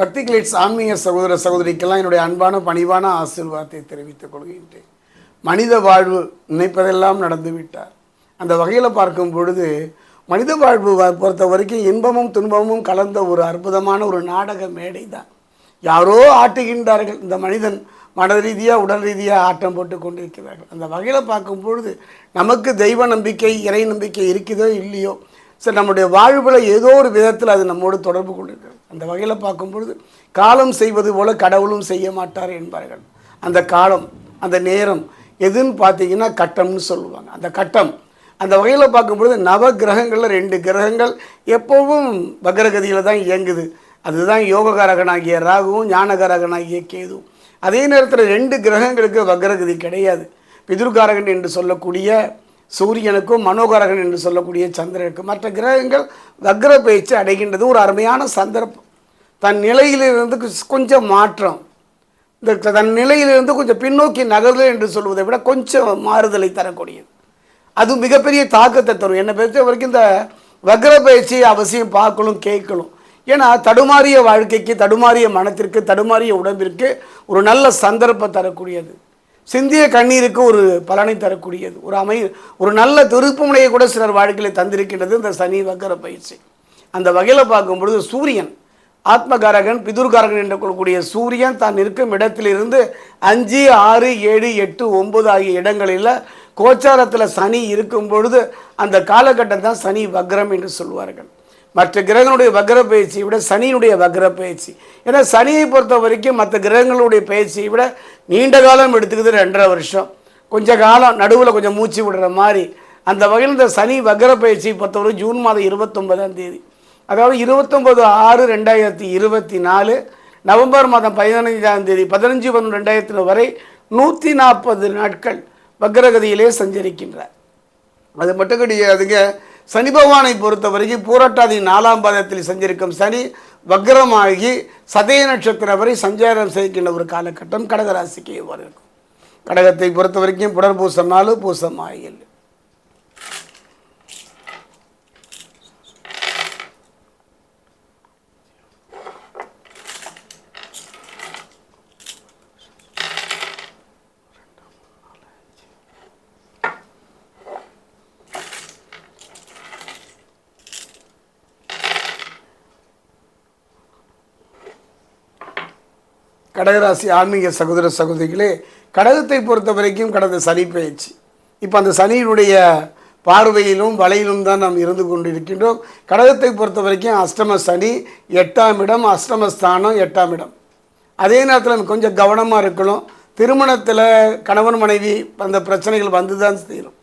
பக்தி கிளிட்ஸ் ஆன்மீக சகோதர சகோதரிக்கெல்லாம் என்னுடைய அன்பான பணிவான ஆசீர்வாதத்தை தெரிவித்துக் கொள்கின்றேன். மனித வாழ்வு நினைப்பதெல்லாம் நடந்து விட்டார். அந்த வகையில் பார்க்கும் பொழுது மனித வாழ்வு பொறுத்த வரைக்கும் இன்பமும் துன்பமும் கலந்த ஒரு அற்புதமான ஒரு நாடக மேடை தான் யாரோ ஆட்டுகின்றார்கள். இந்த மனிதன் மன ரீதியாக உடல் ரீதியாக ஆட்டம் போட்டு கொண்டிருக்கிறார்கள். அந்த வகையில் பார்க்கும் பொழுது நமக்கு தெய்வ நம்பிக்கை இறை நம்பிக்கை இருக்குதோ இல்லையோ சரி நம்முடைய வாழ்வில் ஏதோ ஒரு விதத்தில் அது நம்மோடு தொடர்பு கொண்டிருக்கிறது. அந்த வகையில் பார்க்கும்பொழுது காலம் செய்வது போல கடவுளும் செய்ய மாட்டார் என்பார்கள். அந்த காலம் அந்த நேரம் எதுன்னு பார்த்தீங்கன்னா கட்டம்னு சொல்லுவாங்க. அந்த கட்டம் அந்த வகையில் பார்க்கும்பொழுது நவ கிரகங்களில் ரெண்டு கிரகங்கள் எப்பவும் வக்ரகதியில் தான் இயங்குது. அதுதான் யோககாரகனாகிய ராகுவும் ஞானகாரகனாகிய கேதுவும். அதே நேரத்தில் ரெண்டு கிரகங்களுக்கு வக்ரகதி கிடையாது. பிதுர்காரகன் என்று சொல்லக்கூடிய சூரியனுக்கும் மனோகரகன் என்று சொல்லக்கூடிய சந்திரனுக்கும் மற்ற கிரகங்கள் வக்ர பயிற்சி அடைகின்றது. ஒரு அருமையான சந்தர்ப்பம் தன் நிலையிலிருந்து கொஞ்சம் மாற்றம். இந்த தன் நிலையிலிருந்து கொஞ்சம் பின்னோக்கி நகர்தல் என்று சொல்வதை விட கொஞ்சம் மாறுதலை தரக்கூடியது. அது மிகப்பெரிய தாக்கத்தை தரும். என்னை பொறுத்த வரைக்கும் இந்த வக்ர பயிற்சியை அவசியம் பார்க்கணும் கேட்கணும். ஏன்னா தடுமாறிய வாழ்க்கைக்கு தடுமாறிய மனத்திற்கு தடுமாறிய உடம்பிற்கு ஒரு நல்ல சந்தர்ப்பம் தரக்கூடியது. சிந்திய கண்ணீருக்கு ஒரு பலனை தரக்கூடியது. ஒரு அமை ஒரு நல்ல திருப்புமுனையை கூட சிலர் வாழ்க்கையில் தந்திருக்கின்றது இந்த சனி வக்கர பயிற்சி. அந்த வகையில் பார்க்கும் பொழுது சூரியன் ஆத்மகாரகன் பிதுர்காரகன் என்று கொள்ளக்கூடிய சூரியன் தான் இருக்கும் இடத்திலிருந்து அஞ்சு ஆறு ஏழு எட்டு ஒன்பது ஆகிய இடங்களில் கோச்சாரத்தில் சனி இருக்கும் பொழுது அந்த காலகட்டம் தான் சனி வக்ரம் என்று சொல்வார்கள். மற்ற கிரகங்களுடைய வக்ர பயிற்சியை விட சனியினுடைய வக்ர பயிற்சி. ஏன்னா சனியை பொறுத்த வரைக்கும் மற்ற கிரகங்களுடைய பயிற்சியை விட நீண்ட காலம் எடுத்துக்குது ரெண்டரை வருஷம். கொஞ்சம் காலம் நடுவில் கொஞ்சம் மூச்சு விடுற மாதிரி. அந்த வகையில் இந்த சனி வக்ர பயிற்சியை பொறுத்தவரை ஜூன் மாதம் இருபத்தொன்பதாம் தேதி. அதாவது இருபத்தொம்பது ஆறு ரெண்டாயிரத்தி இருபத்தி நாலு நவம்பர் மாதம் பதினஞ்சாம் தேதி பதினஞ்சு பன்னெண்டு ரெண்டாயிரத்தில் வரை நூற்றி நாற்பது நாட்கள் வக்ரகதியிலே சஞ்சரிக்கின்றார். அது மட்டும் கிடையாதுங்க சனி பகவானை பொறுத்த வரைக்கும் பூரட்டாதி நாலாம் பாதத்தில் சஞ்சரிக்கும் சனி வக்ரமாகி சதய நட்சத்திரம் வரை சஞ்சாரம் செய்கின்ற ஒரு காலகட்டம் கடகராசிக்கு இவ்வாறு இருக்கும் கடகத்தை பொறுத்த வரைக்கும் புடர் நாலு பூசம் ஆகியல் கடகராசி ஆன்மீக சகோதர சகோதரிகளே கடகத்தை பொறுத்த வரைக்கும் கடந்த சனி பயிற்சி இப்போ அந்த சனியினுடைய பார்வையிலும் வலையிலும் தான் நாம் இருந்து கொண்டிருக்கின்றோம். கடகத்தை பொறுத்த வரைக்கும் அஷ்டம சனி எட்டாம் இடம் அஷ்டமஸ்தானம் எட்டாம் இடம். அதே நேரத்தில் கொஞ்சம் கவனமாக இருக்கணும். திருமணத்தில் கணவன் மனைவி அந்த பிரச்சனைகள் வந்து தான் செய்யணும்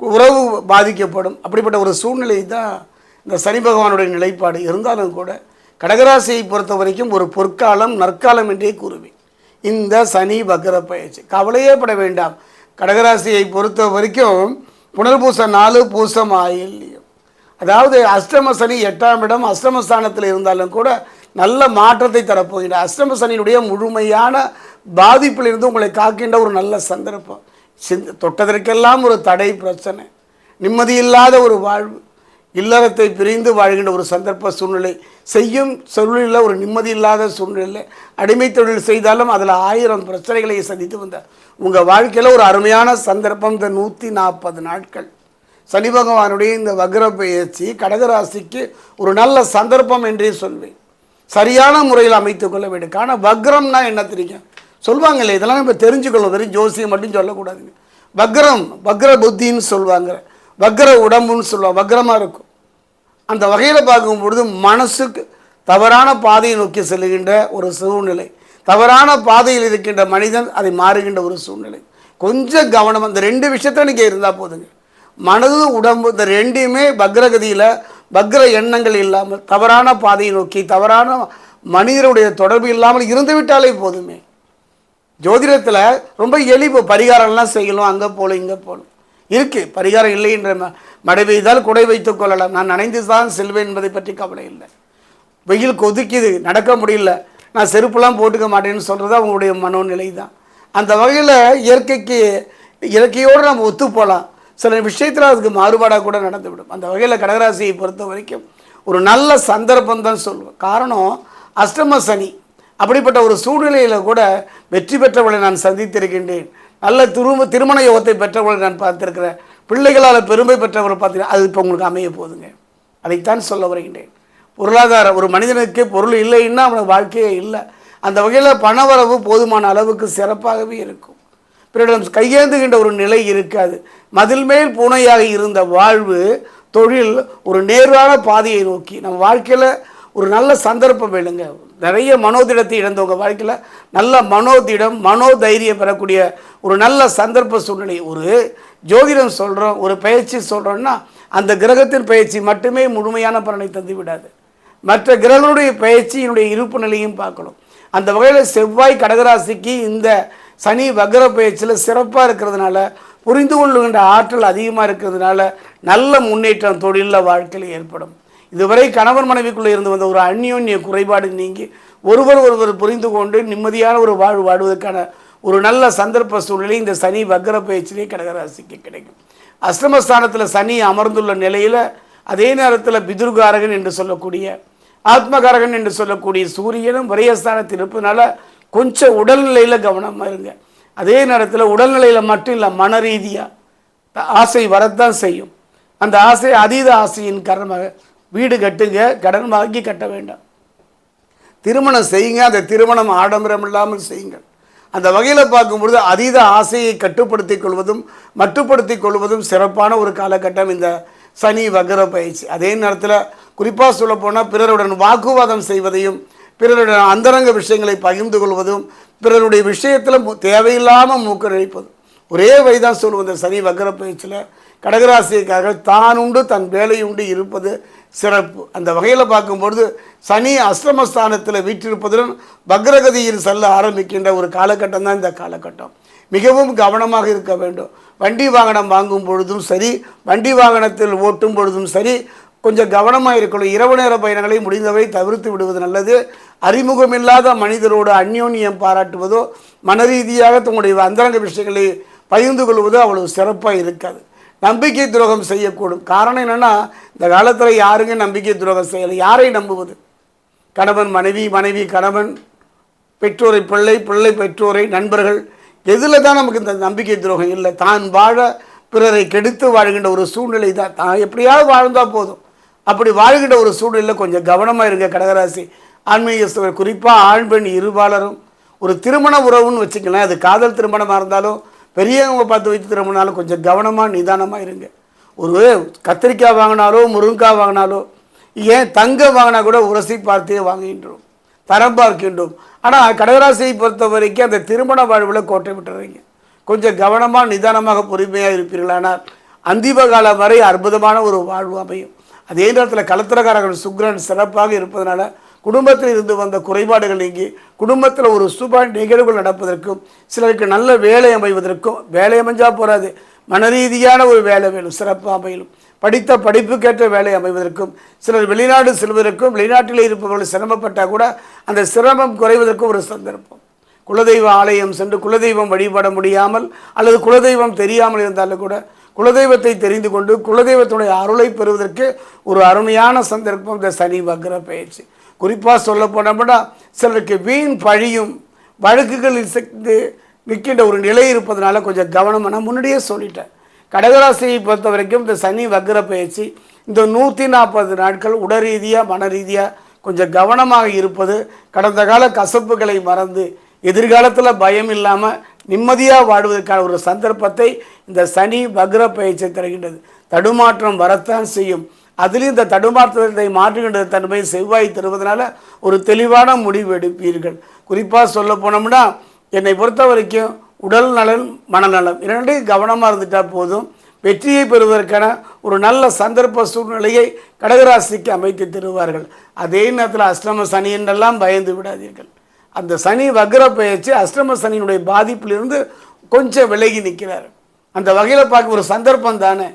உறவு பாதிக்கப்படும். அப்படிப்பட்ட ஒரு சூழ்நிலை தான் இந்த சனி பகவானுடைய நிலைப்பாடு. இருந்தாலும் கூட கடகராசியை பொறுத்த வரைக்கும் ஒரு பொற்காலம் நற்காலம் என்றே கூறுவேன் இந்த சனி பக்ர பயிற்சி. கவலையே பட வேண்டாம். கடகராசியை பொறுத்த வரைக்கும் புனர்பூச நாலு பூசம் ஆயில்யம் அதாவது அஷ்டம சனி எட்டாம் இடம் அஷ்டமஸ்தானத்தில் இருந்தாலும் கூட நல்ல மாற்றத்தை தரப்போகின்ற அஷ்டம சனியினுடைய முழுமையான பாதிப்பிலிருந்து உங்களை காக்கின்ற ஒரு நல்ல சந்தர்ப்பம். சிந்த தொட்டதற்கெல்லாம் ஒரு தடை பிரச்சனை. நிம்மதியில்லாத ஒரு வாழ்வு. இல்லறத்தை பிரிந்து வாழ்கின்ற ஒரு சந்தர்ப்ப சூழ்நிலை செய்யும் சூழ்நிலையில் ஒரு நிம்மதி இல்லாத சூழ்நிலை அடிமை தொழில் செய்தாலும் அதில் ஆயிரம் பிரச்சனைகளை சந்தித்து வந்தார். உங்கள் வாழ்க்கையில் ஒரு அருமையான சந்தர்ப்பம் இந்த நூற்றி நாற்பது நாட்கள். சனி பகவானுடைய இந்த வக்ர பயிற்சி கடகராசிக்கு ஒரு நல்ல சந்தர்ப்பம் என்றே சொல்வேன். சரியான முறையில் அமைத்துக் கொள்ள வேண்டும். ஆனால் வக்ரம்னா என்ன தெரியும்? சொல்லுவாங்களே இதெல்லாம் நம்ம தெரிஞ்சுக்கணும். வெறும் ஜோசியம் மட்டும் சொல்லக்கூடாதுங்க. வக்ரம் வக்ர புத்தின்னு சொல்லுவாங்க வக்ர உடம்புன்னு சொல்லுவோம் வக்ரமாக இருக்கும். அந்த வகையில் பார்க்கும் பொழுது மனசுக்கு தவறான பாதையை நோக்கி செல்லுகின்ற ஒரு சூழ்நிலை. தவறான பாதையில் இருக்கின்ற மனிதன் அதை மாறுகின்ற ஒரு சூழ்நிலை. கொஞ்சம் கவனம் அந்த ரெண்டு விஷயத்த நீங்கள் இருந்தால் போதுங்க. மனது உடம்பு இந்த ரெண்டையுமே பக்ரகதியில் பக்ர எண்ணங்கள் இல்லாமல் தவறான பாதையை நோக்கி தவறான மனிதருடைய தொடர்பு இல்லாமல் இருந்துவிட்டாலே போதுமே. ஜோதிடத்தில் ரொம்ப எளிப்பு பரிகாரம்லாம் செய்யணும் அங்கே போகணும் இங்கே போகணும். இருக்குது பரிகாரம் இல்லை என்ற ம- பெய்தால் குடை வைத்துக் கொள்ளலாம். நான் நனைந்து தான் செல்வேன் என்பதை பற்றி கவலை இல்லை. வெயில் கொதிக்குது நடக்க முடியல. நான் செருப்புலாம் போட்டுக்க மாட்டேன்னு சொல்கிறது அவங்களுடைய மனோநிலை தான் அந்த வகையில் இயற்கைக்கு இயற்கையோடு நம்ம ஒத்து போகலாம் சில விஷயத்தில் அதுக்கு மாறுபாடாக கூட நடந்துவிடும். அந்த வகையில் கடகராசியை பொறுத்த வரைக்கும் ஒரு நல்ல சந்தர்ப்பம் தான் சொல்லுவேன். காரணம் அஷ்டம சனி. அப்படிப்பட்ட ஒரு சூழ்நிலையில் கூட வெற்றி பெற்றவளை நான் சந்தித்திருக்கின்றேன். நல்ல திரும்ப திருமண யோகத்தை பெற்றவர்கள் நான் பார்த்துருக்கிறேன் பிள்ளைகளால் பெருமை பெற்றவர்கள் பார்த்தீங்கன்னா அது இப்போ உங்களுக்கு அமைய போகுதுங்க. அதைத்தான் சொல்ல வருகின்றேன். பொருளாதார ஒரு மனிதனுக்கு பொருள் இல்லைன்னா அவனுக்கு வாழ்க்கையே இல்லை. அந்த வகையில் பணவரவு போதுமான அளவுக்கு சிறப்பாகவே இருக்கும். பிறரிடம் கையேந்துகின்ற ஒரு நிலை இருக்காது. மதில் மேல் பூனையாக இருந்த வாழ்வு தொழில் ஒரு நேர்வான பாதையை நோக்கி நம்ம வாழ்க்கையில் ஒரு நல்ல சந்தர்ப்பம் வேணுங்க. நிறைய மனோதிடத்தை இழந்தவங்க வாழ்க்கையில் நல்ல மனோதிடம் மனோதைரியம் பெறக்கூடிய ஒரு நல்ல சந்தர்ப்ப சூழ்நிலை. ஒரு ஜோதிடம் சொல்கிறோம் ஒரு பயிற்சி சொல்கிறோன்னா அந்த கிரகத்தின் பயிற்சி மட்டுமே முழுமையான பலனை தந்து விடாது. மற்ற கிரகங்களுடைய பயிற்சியினுடைய இருப்பு நிலையும் பார்க்கணும். அந்த வகையில் செவ்வாய் கடகராசிக்கு இந்த சனி வக்ர பயிற்சியில் சிறப்பாக இருக்கிறதுனால புரிந்து கொள்ளுகின்ற ஆற்றல் அதிகமாக இருக்கிறதுனால நல்ல முன்னேற்றம் தொழிலில் வாழ்க்கையில் ஏற்படும். இதுவரை கணவன் மனைவிக்குள்ளே இருந்து வந்த ஒரு அந்யோன்ய குறைபாடு நீங்கி ஒருவர் ஒருவர் புரிந்து கொண்டு நிம்மதியான ஒரு வாழ்வு வாழ்வதற்கான ஒரு நல்ல சந்தர்ப்ப சூழ்நிலை இந்த சனி வக்கர பயிற்சியிலே கடகராசிக்கு கிடைக்கும். அஷ்டமஸ்தானத்தில் சனி அமர்ந்துள்ள நிலையில் அதே நேரத்தில் பிதுர்காரகன் என்று சொல்லக்கூடிய ஆத்மகாரகன் என்று சொல்லக்கூடிய சூரியனும் விரயஸ்தானத்தில் இருப்பதனால கொஞ்சம் உடல்நிலையில் கவனமாக இருங்க. அதே நேரத்தில் உடல்நிலையில் மட்டும் இல்லை மன ரீதியாக ஆசை வரத்தான் செய்யும். அந்த ஆசை அதீத ஆசையின் காரணமாக வீடு கட்டுங்க கடன் வாங்கி கட்ட வேண்டாம். திருமணம் செய்யுங்க அந்த திருமணம் ஆடம்பரம் இல்லாமல் செய்யுங்கள். அந்த வகையில் பார்க்கும்பொழுது அதீத ஆசையை கட்டுப்படுத்திக் கொள்வதும் மட்டுப்படுத்திக் கொள்வதும் சிறப்பான ஒரு காலகட்டம் இந்த சனி வகர பயிற்சி. அதே நேரத்தில் குறிப்பாக சொல்லப்போனால் பிறருடன் வாக்குவாதம் செய்வதையும் பிறருடன் அந்தரங்க விஷயங்களை பகிர்ந்து கொள்வதும் பிறருடைய விஷயத்தில் மு- தேவையில்லாமல் மூக்கரிப்பதும் ஒரே வழிதான் சொல்லுவோம் இந்த சனி வக்ர பயிற்சியில் கடகராசிக்காக தான் உண்டு தன் வேலை உண்டு இருப்பது சிறப்பு. அந்த வகையில் பார்க்கும்பொழுது சனி அஷ்டமஸ்தானத்தில் வீற்றிருப்பதுடன் வக்ரகதியில் செல்ல ஆரம்பிக்கின்ற ஒரு காலகட்டம் தான் இந்த காலகட்டம். மிகவும் கவனமாக இருக்க வேண்டும். வண்டி வாகனம் வாங்கும் பொழுதும் சரி வண்டி வாகனத்தில் ஓட்டும் பொழுதும் சரி கொஞ்சம் கவனமாக இருக்கணும். இரவு நேர பயணங்களை முடிந்தவரை தவிர்த்து விடுவது நல்லது. அறிமுகமில்லாத மனிதரோடு அந்யோன்யம் பாராட்டுவதோ மன ரீதியாக தங்களுடைய அந்தரங்க விஷயங்களை பகிர்ந்து கொள்வது அவ்வளவு சிறப்பாக இருக்காது. நம்பிக்கை துரோகம் செய்யக்கூடும். காரணம் என்னென்னா இந்த காலத்தில் யாருங்க நம்பிக்கை துரோகம் செய்யலை. யாரை நம்புவது? கணவன் மனைவி மனைவி கணவன் பெற்றோரை பிள்ளை பிள்ளை பெற்றோரை நண்பர்கள். எதில் தான் நமக்கு இந்த நம்பிக்கை துரோகம் இல்லை. தான் வாழ பிறரை கெடுத்து வாழ்கின்ற ஒரு சூழ்நிலை தான். தான் எப்படியாவது வாழ்ந்தால் போதும். அப்படி வாழ்கின்ற ஒரு சூழ்நிலையில் கொஞ்சம் கவனமாக இருங்க கடகராசி. ஆன்மீகஸ்தவர் குறிப்பாக ஆண் பெண் இருபாலரும். ஒரு திருமண உறவுன்னு வச்சுக்கலாம் அது காதல் திருமணமாக இருந்தாலும் பெரியவங்க பார்த்து வைத்து திரும்பினாலும் கொஞ்சம் கவனமாக நிதானமாக இருங்க. ஒரு கத்திரிக்காய் வாங்கினாலோ முருங்கைக்காய் வாங்கினாலோ ஏன் தங்கம் வாங்கினா கூட உரசி பார்த்தே வாங்குகின்றோம் தரம் பார்க்கின்றோம். ஆனால் கடகராசியை பொறுத்த வரைக்கும் அந்த திருமண வாழ்வில் கோட்டை விட்டுறீங்க. கொஞ்சம் கவனமாக நிதானமாக பொறுமையாக இருப்பீர்களானால் அந்திப காலம் வரை அற்புதமான ஒரு வாழ்வு அமையும். அதே நேரத்தில் கலத்திரக்காரர்கள் சுக்ரன் சிறப்பாக இருப்பதனால குடும்பத்தில் இருந்து வந்த குறைபாடுகள் நீங்கி குடும்பத்தில் ஒரு சுப நிகழ்வுகள் நடப்பதற்கும் சிலருக்கு நல்ல வேலை அமைவதற்கும் வேலை அமைஞ்சால் போகாது மனரீதியான ஒரு வேலை வேணும் சிறப்பாக அமையலும் படித்த படிப்புக்கேற்ற வேலை அமைவதற்கும் சிலர் வெளிநாடு செல்வதற்கும் வெளிநாட்டில் இருப்பவர்கள் சிரமப்பட்டால் கூட அந்த சிரமம் குறைவதற்கும் ஒரு சந்தர்ப்பம். குலதெய்வ ஆலயம் சென்று குலதெய்வம் வழிபட முடியாமல் அல்லது குலதெய்வம் தெரியாமல் இருந்தாலும் கூட குலதெய்வத்தை தெரிந்து கொண்டு குலதெய்வத்துடைய அருளை பெறுவதற்கு ஒரு அருமையான சந்தர்ப்பம் இந்த சனி வக்ர பயிற்சி. குறிப்பாக சொல்ல போனோம்னா சிலருக்கு வீண் பழியும் வழக்குகளில் சிக்கி நிற்கின்ற ஒரு நிலை இருப்பதனால கொஞ்சம் கவனமாக நான் முன்னாடியே சொல்லிட்டேன். கடகராசியை பொறுத்த வரைக்கும் இந்த சனி வக்ர பயிற்சி இந்த நூற்றி நாற்பது நாட்கள் உடல் ரீதியாக மன ரீதியாக கொஞ்சம் கவனமாக இருப்பது கடந்த கால கசப்புகளை மறந்து எதிர்காலத்தில் பயம் இல்லாமல் நிம்மதியாக வாழ்வதற்கான ஒரு சந்தர்ப்பத்தை இந்த சனி வக்ர பயிற்சி தருகின்றது. தடுமாற்றம் வரத்தான் செய்யும். அதுலேயும் இந்த தடுமாற்றத்தை மாற்றுகின்ற தன்மை செவ்வாய் தருவதனால ஒரு தெளிவான முடிவு எடுப்பீர்கள். குறிப்பாக சொல்ல போனோம்னா என்னை பொறுத்த வரைக்கும் உடல் நலன் மனநலம் இரண்டையும் கவனமாக இருந்துட்டால் போதும். வெற்றியை பெறுவதற்கான ஒரு நல்ல சந்தர்ப்ப சூழ்நிலையை கடகராசிக்கு அமைத்து தருவார்கள். அதே நேரத்தில் அஷ்டம சனி என்றெல்லாம் பயந்து விடாதீர்கள். அந்த சனி வக்ர பயிற்சி அஷ்டம சனியினுடைய பாதிப்பிலிருந்து கொஞ்சம் விலகி நிற்கிறார். அந்த வகையில் பார்க்க ஒரு சந்தர்ப்பம் தானே?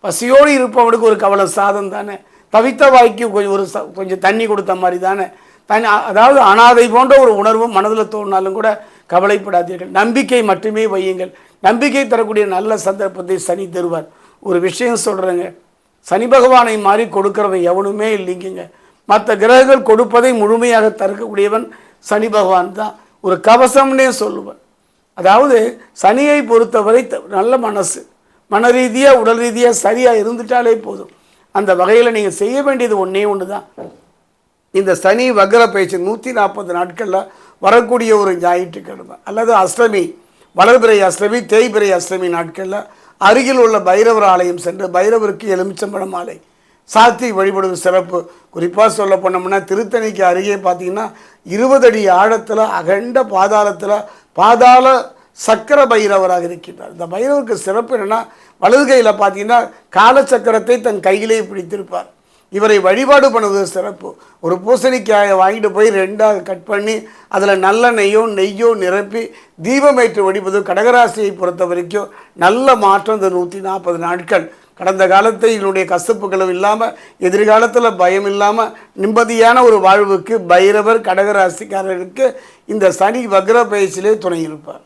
பசியோடு இருப்பவனுக்கு ஒரு கவலை சாதம் தானே. தவித்த வாய்க்கு கொஞ்சம் ஒரு ச- கொஞ்சம் தண்ணி கொடுத்த மாதிரி தானே. தனி அதாவது அனாதை போன்ற ஒரு உணர்வும் மனதில் தோணினாலும் கூட கவலைப்படாதீர்கள். நம்பிக்கை மட்டுமே வையுங்கள். நம்பிக்கை தரக்கூடிய நல்ல சந்தர்ப்பத்தை சனி தருவார். ஒரு விஷயம் சொல்கிறேங்க சனி பகவானை மாதிரி கொடுக்குறவன் எவனுமே இல்லைங்க மற்ற கிரகங்கள் கொடுப்பதை முழுமையாக தடுக்கக்கூடியவன் சனி பகவான் தான். ஒரு கவசம்னே சொல்லுவன் அதாவது சனியை பொறுத்தவரை த- நல்ல மனசு. மன ரீதியாக உடல் ரீதியாக சரியாக இருந்துட்டாலே போதும். அந்த வகையில் நீங்கள் செய்ய வேண்டியது ஒன்றே ஒன்று தான் இந்த சனி வக்ர பயிற்சி நூற்றி நாற்பது நாட்களில் வரக்கூடிய ஒரு ஞாயிற்றுக்கிழமை அல்லது அஷ்டமி வளர்பிறை அஷ்டமி தேய்பிறை அஷ்டமி நாட்களில் அருகில் உள்ள பைரவர் ஆலயம் சென்று பைரவருக்கு எலுமிச்சம்பழம் ஆலை சாத்தி வழிபடுவது சிறப்பு. குறிப்பாக சொல்ல போனோம்னா திருத்தணிக்கு அருகே பார்த்தீங்கன்னா இருபது அடி ஆழத்தில் அகண்ட பாதாளத்தில் பாதாள சக்கர பைரவராக இருக்கின்றார். இந்த பைரவருக்கு சிறப்பு என்னென்னா வலது கையில் பார்த்தீங்கன்னா காலச்சக்கரத்தை தன் கையிலே பிடித்திருப்பார். இவரை வழிபாடு பண்ணுவது சிறப்பு. ஒரு பூசணிக்காயை வாங்கிட்டு போய் ரெண்டாக கட் பண்ணி அதில் நல்ல நெய்யோ நெய்யோ நிரப்பி தீபமேற்று வடிப்பது கடகராசியை பொறுத்த வரைக்கும் நல்ல மாற்றம் இந்த நூற்றி நாற்பது நாட்கள். கடந்த காலத்தை என்னுடைய கசப்புகளும் இல்லாமல் எதிர்காலத்தில் பயம் இல்லாமல் நிம்மதியான ஒரு வாழ்வுக்கு பைரவர் கடகராசிக்காரருக்கு இந்த சனி வக்ர பயிற்சியிலே துணை இருப்பார்.